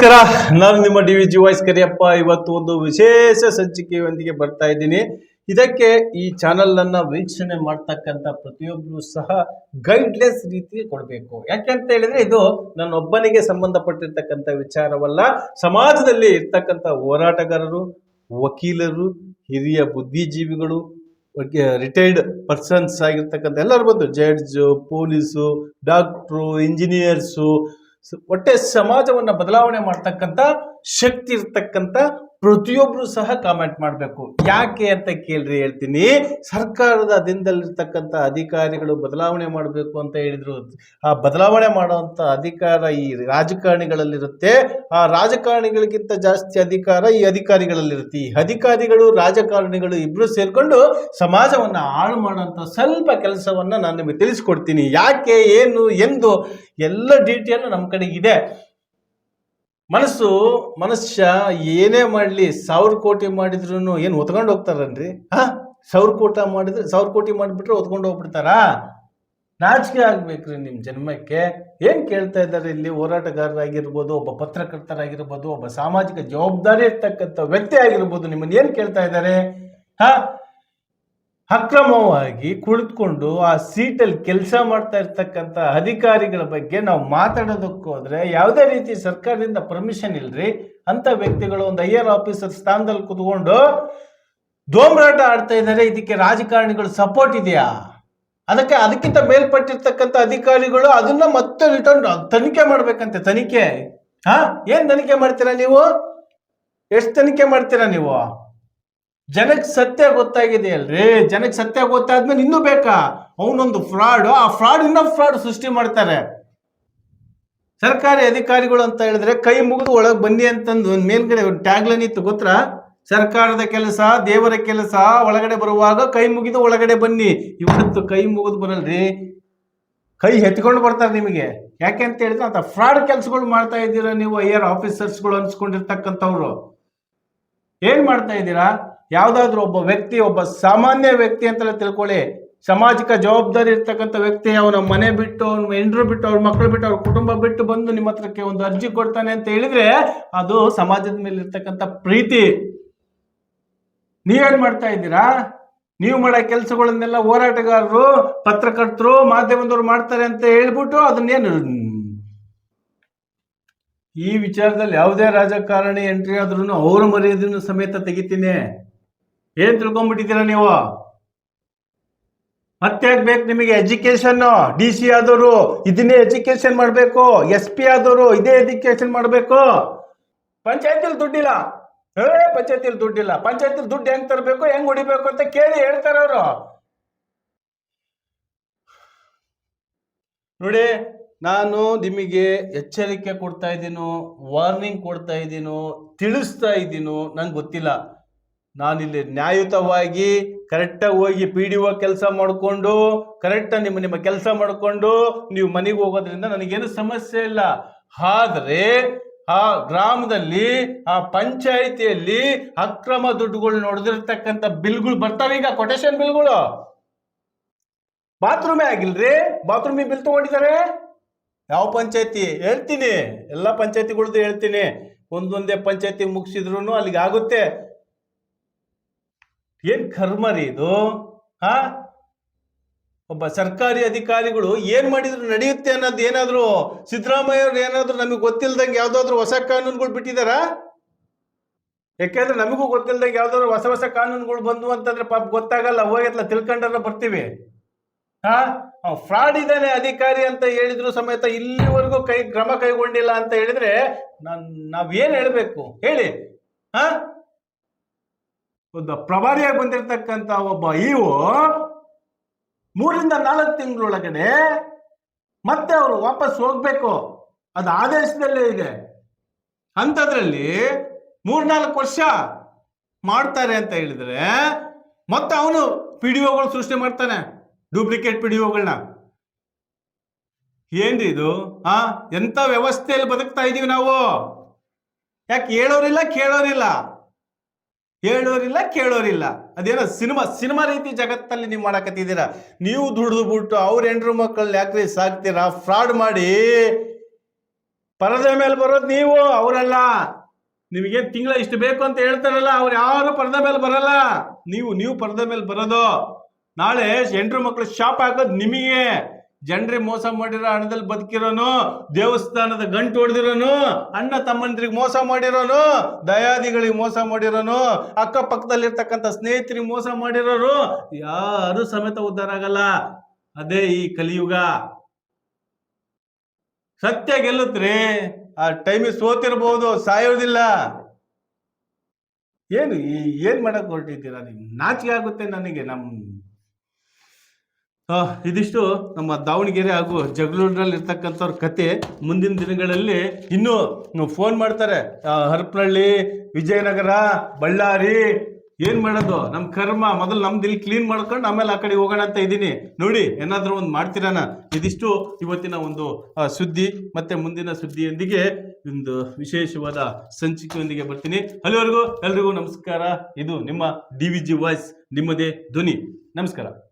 ನಮಸ್ಕಾರ, ನಾನು ನಿಮ್ಮ D V G voice Kariyappa. ಇವತ್ತು ಒಂದು ವಿಶೇಷ ಸಂಚಿಕೆಯೊಂದಿಗೆ ಬರ್ತಾ ಇದ್ದೀನಿ. ಇದಕ್ಕೆ ಈ ಚಾನಲ್ ಅನ್ನ ವೀಕ್ಷಣೆ ಮಾಡ್ತಕ್ಕಂಥ ಪ್ರತಿಯೊಬ್ಬರು ಸಹ ಗೈಡ್ಲೆಸ್ ರೀತಿ ಕೊಡಬೇಕು. ಯಾಕೆಂತ ಹೇಳಿದ್ರೆ, ಇದು ನನ್ನೊಬ್ಬನಿಗೆ ಸಂಬಂಧಪಟ್ಟಿರ್ತಕ್ಕಂಥ ವಿಚಾರವಲ್ಲ. ಸಮಾಜದಲ್ಲಿ ಇರ್ತಕ್ಕಂಥ ಹೋರಾಟಗಾರರು, ವಕೀಲರು, ಹಿರಿಯ ಬುದ್ಧಿಜೀವಿಗಳು ರಿಟೈರ್ಡ್ ಪರ್ಸನ್ಸ್ ಆಗಿರ್ತಕ್ಕಂಥ ಎಲ್ಲರೂ ಬಂದು ಜಡ್ಜು ಪೊಲೀಸು ಡಾಕ್ಟ್ರು ಇಂಜಿನಿಯರ್ಸು ಒಟ್ಟೆ ಸಮಾಜವನ್ನು ಬದಲಾವಣೆ ಮಾಡ್ತಕ್ಕಂಥ ಶಕ್ತಿ ಇರ್ತಕ್ಕಂಥ ಪ್ರತಿಯೊಬ್ರು ಸಹ ಕಾಮೆಂಟ್ ಮಾಡಬೇಕು. ಯಾಕೆ ಅಂತ ಕೇಳ್ರಿ ಹೇಳ್ತೀನಿ. ಸರ್ಕಾರದ ಅಧೀನದಲ್ಲಿರ್ತಕ್ಕಂಥ ಅಧಿಕಾರಿಗಳು ಬದಲಾವಣೆ ಮಾಡಬೇಕು ಅಂತ ಹೇಳಿದ್ರು. ಆ ಬದಲಾವಣೆ ಮಾಡುವಂಥ ಅಧಿಕಾರ ಈ ರಾಜಕಾರಣಿಗಳಲ್ಲಿರುತ್ತೆ. ಆ ರಾಜಕಾರಣಿಗಳಿಗಿಂತ ಜಾಸ್ತಿ ಅಧಿಕಾರ ಈ ಅಧಿಕಾರಿಗಳಲ್ಲಿರುತ್ತೆ. ಈ ಅಧಿಕಾರಿಗಳು, ರಾಜಕಾರಣಿಗಳು ಇಬ್ರು ಸೇರಿಕೊಂಡು ಸಮಾಜವನ್ನ ಹಾಳು ಮಾಡುವಂಥ ಸ್ವಲ್ಪ ಕೆಲಸವನ್ನ ನಾನು ನಿಮಗೆ ತಿಳಿಸ್ಕೊಡ್ತೀನಿ. ಯಾಕೆ, ಏನು, ಎಂದು ಎಲ್ಲ ಡೀಟೇಲ್ ನಮ್ಮ ಕಡೆ ಇದೆ. ಮನಸ್ಸು ಮನುಷ್ಯ ಏನೇ ಮಾಡಲಿ ಸಾವಿರ ಕೋಟಿ ಮಾಡಿದ್ರು ಏನು ಒತ್ಕೊಂಡು ಹೋಗ್ತಾರನ್ರಿ? ಹಾ? ಸಾವಿರ ಕೋಟ ಮಾಡಿದ್ರೆ ಸಾವಿರ ಕೋಟಿ ಮಾಡಿಬಿಟ್ರೆ ಒತ್ಕೊಂಡು ಹೋಗ್ಬಿಡ್ತಾರಾ? ನಾಚಿಕೆ ಆಗ್ಬೇಕ್ರಿ ನಿಮ್ಮ ಜನ್ಮಕ್ಕೆ. ಏನು ಕೇಳ್ತಾ ಇದ್ದಾರೆ ಇಲ್ಲಿ ಹೋರಾಟಗಾರರಾಗಿರ್ಬೋದು, ಒಬ್ಬ ಪತ್ರಕರ್ತರಾಗಿರ್ಬೋದು, ಒಬ್ಬ ಸಾಮಾಜಿಕ ಜವಾಬ್ದಾರಿ ಇರ್ತಕ್ಕಂಥ ವ್ಯಕ್ತಿ ಆಗಿರ್ಬೋದು ನಿಮ್ಮನ್ನು ಏನು ಕೇಳ್ತಾ ಇದ್ದಾರೆ? ಹಾ? ಅಕ್ರಮವಾಗಿ ಕುಳಿತುಕೊಂಡು ಆ ಸೀಟಲ್ಲಿ ಕೆಲಸ ಮಾಡ್ತಾ ಇರ್ತಕ್ಕಂಥ ಅಧಿಕಾರಿಗಳ ಬಗ್ಗೆ ನಾವು ಮಾತಾಡೋದಕ್ಕೆ ಹೋದ್ರೆ ಯಾವುದೇ ರೀತಿ ಸರ್ಕಾರದಿಂದ ಪರ್ಮಿಷನ್ ಇಲ್ರಿ? ಅಂತ ವ್ಯಕ್ತಿಗಳು ಒಂದು ಹೈಯರ್ ಆಫೀಸರ್ ಸ್ಥಾನದಲ್ಲಿ ಕುತ್ಕೊಂಡು ದೋಮ್ರಾಟ ಆಡ್ತಾ ಇದ್ದಾರೆ, ಇದಕ್ಕೆ ರಾಜಕಾರಣಿಗಳು ಸಪೋರ್ಟ್ ಇದೆಯಾ? ಅದಕ್ಕೆ ಅದಕ್ಕಿಂತ ಮೇಲ್ಪಟ್ಟಿರ್ತಕ್ಕಂಥ ಅಧಿಕಾರಿಗಳು ಅದನ್ನ ಮತ್ತೆ ರಿಟರ್ನ್ ತನಿಖೆ ಮಾಡ್ಬೇಕಂತೆ, ತನಿಖೆ. ಹಾ? ಏನ್ ತನಿಖೆ ಮಾಡ್ತೀರಾ ನೀವು? ಎಷ್ಟು ತನಿಖೆ ಮಾಡ್ತೀರಾ ನೀವು? ಜನಕ್ಕೆ ಸತ್ಯ ಗೊತ್ತಾಗಿದೆ ಅಲ್ರಿ ಜನಕ್ಕೆ ಸತ್ಯ ಗೊತ್ತಾದ್ಮೇಲೆ ಇನ್ನೂ ಬೇಕಾ? ಅವನೊಂದು ಫ್ರಾಡ್ ಆ ಫ್ರಾಡ್ ಇನ್ನೊಂದು ಫ್ರಾಡ್ ಸೃಷ್ಟಿ ಮಾಡ್ತಾರೆ. ಸರ್ಕಾರಿ ಅಧಿಕಾರಿಗಳು ಅಂತ ಹೇಳಿದ್ರೆ ಕೈ ಮುಗಿದು ಒಳಗೆ ಬನ್ನಿ ಅಂತಂದು ಒಂದು ಮೇಲ್ಗಡೆ ಒಂದು ಟ್ಯಾಗ್ಲೈನ್ ಇತ್ತು ಗೊತ್ತಾ? ಸರ್ಕಾರದ ಕೆಲಸ, ದೇವರ ಕೆಲಸ, ಒಳಗಡೆ ಬರುವಾಗ ಕೈ ಮುಗಿದು ಒಳಗಡೆ ಬನ್ನಿ. ಇವತ್ತು ಕೈ ಮುಗಿದು ಬರಲ್ರಿ. ಕೈ ಎತ್ಕೊಂಡು ಬರ್ತಾರೆ ನಿಮಗೆ. ಯಾಕೆ ಅಂತ ಹೇಳಿದ್ರೆ ಅಂತ ಫ್ರಾಡ್ ಕೆಲಸಗಳು ಮಾಡ್ತಾ ಇದ್ದೀರಾ ನೀವು ಆರ್ ಆಫೀಸರ್ಸ್ಗಳು ಅನ್ಸ್ಕೊಂಡಿರ್ತಕ್ಕಂಥವ್ರು. ಏನ್ ಮಾಡ್ತಾ ಇದ್ದೀರಾ? ಯಾವ್ದಾದ್ರು ಒಬ್ಬ ವ್ಯಕ್ತಿ, ಒಬ್ಬ ಸಾಮಾನ್ಯ ವ್ಯಕ್ತಿ ಅಂತಲೇ ತಿಳ್ಕೊಳ್ಳಿ. ಸಾಮಾಜಿಕ ಜವಾಬ್ದಾರಿ ಇರ್ತಕ್ಕಂಥ ವ್ಯಕ್ತಿ, ಅವನ ಮನೆ ಬಿಟ್ಟು, ಅವ್ನ ಎಂಡ್ರು ಬಿಟ್ಟು, ಅವ್ರ ಮಕ್ಕಳು ಬಿಟ್ಟು, ಅವ್ರ ಕುಟುಂಬ ಬಿಟ್ಟು ಬಂದು ನಿಮ್ಮ ಹತ್ರಕ್ಕೆ ಒಂದು ಅರ್ಜಿ ಕೊಡ್ತಾನೆ ಅಂತ ಹೇಳಿದ್ರೆ ಅದು ಸಮಾಜದ ಮೇಲೆ ಇರ್ತಕ್ಕಂಥ ಪ್ರೀತಿ. ನೀವೇನ್ ಮಾಡ್ತಾ ಇದ್ದೀರಾ? ನೀವು ಮಾಡೋ ಕೆಲಸಗಳನ್ನೆಲ್ಲ ಹೋರಾಟಗಾರರು, ಪತ್ರಕರ್ತರು, ಮಾಧ್ಯಮದವ್ರು ಮಾಡ್ತಾರೆ ಅಂತ ಹೇಳ್ಬಿಟ್ಟು ಅದನ್ನೇನು ಈ ವಿಚಾರದಲ್ಲಿ ಯಾವುದೇ ರಾಜಕಾರಣಿ ಎಂಟ್ರಿ ಆದ್ರೂ ಅವ್ರ ಮರ್ಯಾದೆಯನ್ನು ಸಮೇತ ತೆಗಿತೀನಿ. ಏನ್ ತಿಳ್ಕೊಂಡ್ಬಿಟ್ಟಿದ್ದೀರಾ ನೀವು? ಮತ್ತೆ ಬೇಕು ನಿಮಗೆ ಎಜುಕೇಶನ್ ಡಿ ಸಿ ಆದವರು ಇದನ್ನೇ ಎಜುಕೇಶನ್ ಮಾಡಬೇಕು. ಎಸ್ ಪಿ ಆದವರು ಇದೇ ಎಜುಕೇಶನ್ ಮಾಡಬೇಕು. ಪಂಚಾಯತಿಲಿ ದುಡ್ಡಿಲ್ಲ. ಏ, ಪಂಚಾಯತಿಲಿ ದುಡ್ಡಿಲ್ಲ. ಪಂಚಾಯತಿಲಿ ದುಡ್ಡು ಹೆಂಗ್ ತರಬೇಕು, ಹೆಂಗ್ ಹೊಡಿಬೇಕು ಅಂತ ಕೇಳಿ ಹೇಳ್ತಾರೆ ಅವರು. ನೋಡಿ, ನಾನು ನಿಮಗೆ ಎಚ್ಚರಿಕೆ ಕೊಡ್ತಾ ಇದ್ದೀನೋ ವಾರ್ನಿಂಗ್ ಕೊಡ್ತಾ ಇದ್ದೀನೋ, ತಿಳಿಸ್ತಾ ಇದ್ದೀನೋ, ನಂಗೆ ಗೊತ್ತಿಲ್ಲ. ನಾನಿಲ್ಲಿ ನ್ಯಾಯಯುತವಾಗಿ ಕರೆಕ್ಟಾಗಿ ಹೋಗಿ ಪಿ ಡಿ ಒ ಕೆಲಸ ಮಾಡಿಕೊಂಡು ಕರೆಕ್ಟಾಗಿ ನಿಮ್ಮ ನಿಮ್ಮ ಕೆಲಸ ಮಾಡಿಕೊಂಡು ನೀವು ಮನೆಗೆ ಹೋಗೋದ್ರಿಂದ ನನಗೇನು ಸಮಸ್ಯೆ ಇಲ್ಲ. ಆದರೆ ಆ ಗ್ರಾಮದಲ್ಲಿ, ಆ ಪಂಚಾಯಿತಿಯಲ್ಲಿ ಅಕ್ರಮ ದುಡ್ಡುಗಳು ನೋಡಿದಿರ್ತಕ್ಕಂಥ ಬಿಲ್ಗಳು ಬರ್ತಾವೆ ಈಗ ಕೊಟೇಶನ್ ಬಿಲ್ಗಳು. ಬಾತ್ರೂಮೇ ಆಗಿಲ್ರಿ? ಬಾತ್ರೂಮಿಗೆ ಬಿಲ್ ತಗೊಂಡಿದ್ದಾರೆ? ಯಾವ ಪಂಚಾಯತಿ? ಹೇಳ್ತೀನಿ. ಎಲ್ಲ ಪಂಚಾಯತಿಗಳದ್ದು ಹೇಳ್ತೀನಿ. ಒಂದೊಂದೇ ಪಂಚಾಯತಿ ಮುಗಿಸಿದ್ರು ಅಲ್ಲಿಗೆ ಆಗುತ್ತೆ. ಏನ್ ಕರ್ಮ ರೀ ಇದು? ಹಾ? ಒಬ್ಬ ಸರ್ಕಾರಿ ಅಧಿಕಾರಿಗಳು ಏನ್ ಮಾಡಿದ್ರು ನಡೆಯುತ್ತೆ ಅನ್ನೋದು ಏನಾದ್ರು ಸಿದ್ದರಾಮಯ್ಯ ಅವ್ರು ಏನಾದ್ರು ನಮಗೆ ಗೊತ್ತಿಲ್ದಂಗೆ ಯಾವ್ದಾದ್ರು ಹೊಸ ಕಾನೂನುಗಳು ಬಿಟ್ಟಿದಾರಾ? ಯಾಕೆಂದ್ರೆ ನಮಗೂ ಗೊತ್ತಿಲ್ದಂಗೆ ಯಾವ್ದಾದ್ರು ಹೊಸ ಹೊಸ ಕಾನೂನುಗಳು ಬಂದು ಅಂತಂದ್ರೆ ಪಾಪ ಗೊತ್ತಾಗಲ್ಲ ಹೋಗಿತ್ಲ ತಿಳ್ಕೊಂಡ್ರ ಬರ್ತೀವಿ. ಹಾ? ಫ್ರಾಡ್ ಇದ್ದಾನೆ ಅಧಿಕಾರಿ ಅಂತ ಹೇಳಿದ್ರು ಸಮೇತ ಇಲ್ಲಿವರೆಗೂ ಕೈ ಕ್ರಮ ಕೈಗೊಂಡಿಲ್ಲ ಅಂತ ಹೇಳಿದ್ರೆ ನಾನ್ ನಾವೇನ್ ಹೇಳ್ಬೇಕು? ಹೇಳಿ. ಹಾ? ಒಂದು ಪ್ರಭಾರಿಯಾಗಿ ಬಂದಿರತಕ್ಕಂತ ಒಬ್ಬ ಇವು ಮೂರಿಂದ ನಾಲ್ಕು ತಿಂಗಳೊಳಗಡೆ ಮತ್ತೆ ಅವರು ವಾಪಸ್ ಹೋಗ್ಬೇಕು. ಅದು ಆದೇಶದಲ್ಲೇ ಇದೆ. ಅಂಥದ್ರಲ್ಲಿ ಮೂರ್ನಾಲ್ಕು ವರ್ಷ ಮಾಡ್ತಾರೆ ಅಂತ ಹೇಳಿದ್ರೆ ಮತ್ತೆ ಅವನು ಪಿ ಡಿ ಒಗಳು ಸೃಷ್ಟಿ ಮಾಡ್ತಾನೆ ಡೂಪ್ಲಿಕೇಟ್ ಪಿ ಡಿ ಒಗಳನ್ನ ಏನ್ರಿ ಇದು? ಆ ಎಂತ ವ್ಯವಸ್ಥೆಯಲ್ಲಿ ಬದುಕ್ತಾ ಇದೀವಿ ನಾವು? ಯಾಕೆ ಹೇಳೋರಿಲ್ಲ, ಕೇಳೋರಿಲ್ಲ? ಹೇಳೋರಿಲ್ಲ ಕೇಳೋರಿಲ್ಲ. ಅದೇನೋ ಸಿನಿಮಾ ಸಿನಿಮಾ ರೀತಿ ಜಗತ್ತಲ್ಲಿ ನೀವು ಮಾಡಕತ್ತಿದ್ದೀರಾ? ನೀವು ದುಡಿದು ಬಿಟ್ಟು ಅವ್ರ ಹೆಂಡ್ರು ಮಕ್ಕಳನ್ನ ಯಾಕ್ರಿ ಸಾಕ್ತೀರಾ? ಫ್ರಾಡ್ ಮಾಡಿ ಪರದೆ ಮೇಲೆ ಬರೋದು ನೀವು, ಅವರಲ್ಲ. ನಿಮಗೇನ್ ತಿಂಗಳ ಇಷ್ಟು ಬೇಕು ಅಂತ ಹೇಳ್ತಾರಲ್ಲ, ಅವ್ರು ಯಾರು ಪರದೆ ಮೇಲೆ ಬರಲ್ಲ. ನೀವು ನೀವು ಪರದೆ ಮೇಲೆ ಬರೋದು. ನಾಳೆ ಹೆಂಡ್ರು ಮಕ್ಕಳು ಶಾಪ್ ಹಾಕೋದು ನಿಮಗೆ. ಜನರಿಗೆ ಮೋಸ ಮಾಡಿರೋ ಹಣದಲ್ಲಿ ಬದುಕಿರೋನು ದೇವಸ್ಥಾನದ ಗಂಟು ಹೊಡೆದಿರೋನು ಅಣ್ಣ ತಮ್ಮಂದ್ರಿಗೆ ಮೋಸ ಮಾಡಿರೋನು ದಯಾದಿಗಳಿಗೆ ಮೋಸ ಮಾಡಿರೋನು ಅಕ್ಕಪಕ್ಕದಲ್ಲಿರ್ತಕ್ಕಂಥ ಸ್ನೇಹಿತರಿಗೆ ಮೋಸ ಮಾಡಿರೋರು ಯಾರು ಸಮೇತ ಉದ್ಧಾರ ಆಗಲ್ಲ. ಅದೇ ಈ ಕಲಿಯುಗ. ಸತ್ಯ ಗೆಲ್ಲುತ್ರಿ. ಆ ಟೈಮಿಗೆ ಸೋತಿರ್ಬೋದು ಸಾಯೋದಿಲ್ಲ. ಏನು ಏನ್ ಮಾಡಕ್ ಹೊರಟಿದ್ದೀರಾ ನೀವು? ನಾಚಿಕೆ ಆಗುತ್ತೆ ನನಗೆ ನಮ್ ಆ, ಇದಿಷ್ಟು ನಮ್ಮ ದಾವಣಗೆರೆ ಹಾಗೂ ಜಗಳೂರಿನಲ್ಲಿ ಇರ್ತಕ್ಕಂಥವ್ರ ಕತೆ. ಮುಂದಿನ ದಿನಗಳಲ್ಲಿ ಇನ್ನೂ ಫೋನ್ ಮಾಡ್ತಾರೆ. ಹರಪನಹಳ್ಳಿ, ವಿಜಯನಗರ, ಬಳ್ಳಾರಿ. ಏನ್ ಮಾಡೋದು? ನಮ್ಮ ಕರ್ಮ. ಮೊದಲು ನಮ್ದು ಇಲ್ಲಿ ಕ್ಲೀನ್ ಮಾಡ್ಕೊಂಡು ಆಮೇಲೆ ಆ ಕಡೆ ಹೋಗೋಣ ಅಂತ ಇದ್ದೀನಿ. ನೋಡಿ, ಏನಾದ್ರೂ ಒಂದು ಮಾಡ್ತೀರಾನ ಇದಿಷ್ಟು ಇವತ್ತಿನ ಒಂದು ಸುದ್ದಿ ಮತ್ತೆ ಮುಂದಿನ ಸುದ್ದಿಯೊಂದಿಗೆ ಒಂದು ವಿಶೇಷವಾದ ಸಂಚಿಕೆಯೊಂದಿಗೆ ಬರ್ತೀನಿ. ಅಲ್ಲಿವರೆಗೂ ಎಲ್ರಿಗೂ ನಮಸ್ಕಾರ. ಇದು ನಿಮ್ಮ ಡಿ ವಿ ಜಿ ವಾಯ್ಸ್, ನಿಮ್ಮದೇ ಧ್ವನಿ. ನಮಸ್ಕಾರ.